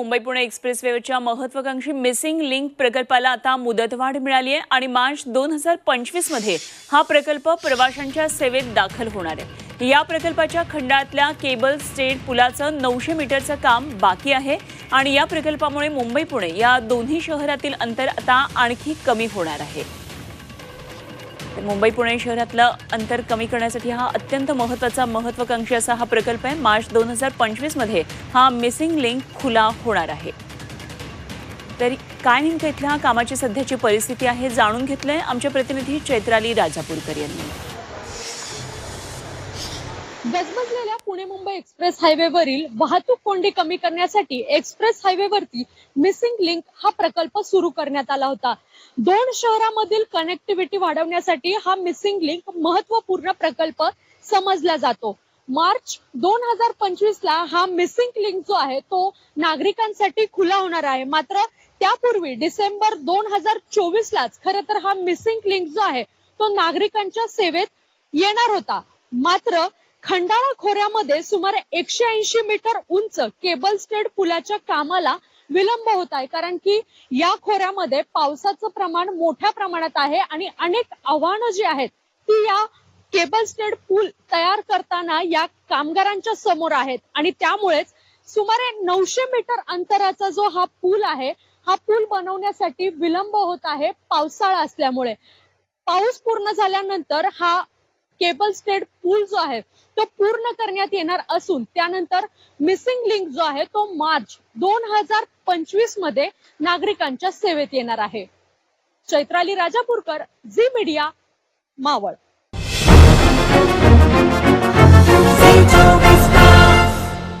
मुंबई पुणे एक्सप्रेसवेच्या महत्वाकांक्षी missing link प्रकल्पाला आता मुदतवाढ मिळाली आहे आणि मार्च दोन हजार पंचवीसमध्ये हा प्रकल्प प्रवाशांच्या सेवेत दाखल होणार आहे. या प्रकल्पाच्या खंडातल्या केबल स्टेट पुलाचं नऊशे मीटरचं काम बाकी आहे आणि या प्रकल्पामुळे मुंबई पुणे या दोन्ही शहरातील अंतर आता आणखी कमी होणार आहे. मुंबई पुणे शहरातलं अंतर कमी करण्यासाठी हा अत्यंत महत्त्वाचा महत्वाकांक्षी असा हा प्रकल्प आहे. मार्च दोन हजार पंचवीसमध्ये हा मिसिंग लिंक खुला होणार आहे. तरी काय नेमकं इथल्या कामाची सध्याची परिस्थिती आहे जाणून घेतलंय आमच्या प्रतिनिधी चैत्राली राजापूरकर यांनी. गजबजलेल्या पुणे मुंबई एक्सप्रेस हायवेवरील वाहतूक कोंडी कमी करण्यासाठी एक्सप्रेस हायवेवरती मिसिंग लिंक हा प्रकल्प सुरू करण्यात आला होता. दोन शहरामधील कनेक्टिव्हिटी वाढवण्यासाठी हा मिसिंग लिंक महत्त्वपूर्ण प्रकल्प समजला जातो. मार्च दोन हजार पंचवीस ला हा मिसिंग लिंक जो आहे तो नागरिकांसाठी खुला होणार आहे. मात्र त्यापूर्वी डिसेंबर दोन हजार चोवीस लाच खरं तर हा मिसिंग लिंक जो आहे तो नागरिकांच्या सेवेत येणार होता. मात्र खंडाळा खोऱ्यामध्ये सुमारे एकशे ऐंशी मीटर उंच केबल स्टेड पुलाच्या कामाला विलंब होत आहे. कारण की या खोऱ्यामध्ये पावसाचं प्रमाण मोठ्या प्रमाणात आहे आणि अनेक आव्हानं जी आहेत ती या केबल स्टेड पूल तयार करताना या कामगारांच्या समोर आहेत. आणि त्यामुळेच सुमारे नऊशे मीटर अंतराचा जो हा पूल आहे हा पूल बनवण्यासाठी विलंब होत आहे पावसाळा असल्यामुळे. पाऊस पूर्ण झाल्यानंतर हा केबल स्टेड पूल जो आहे तो पूर्ण करण्यात येणार असून त्यानंतर मिसिंग लिंक जो आहे तो मार्च दोन हजार पंचवीसमध्ये नागरिकांच्या सेवेत येणार आहे. Chaitrali Rajapurkar Zee media Maval.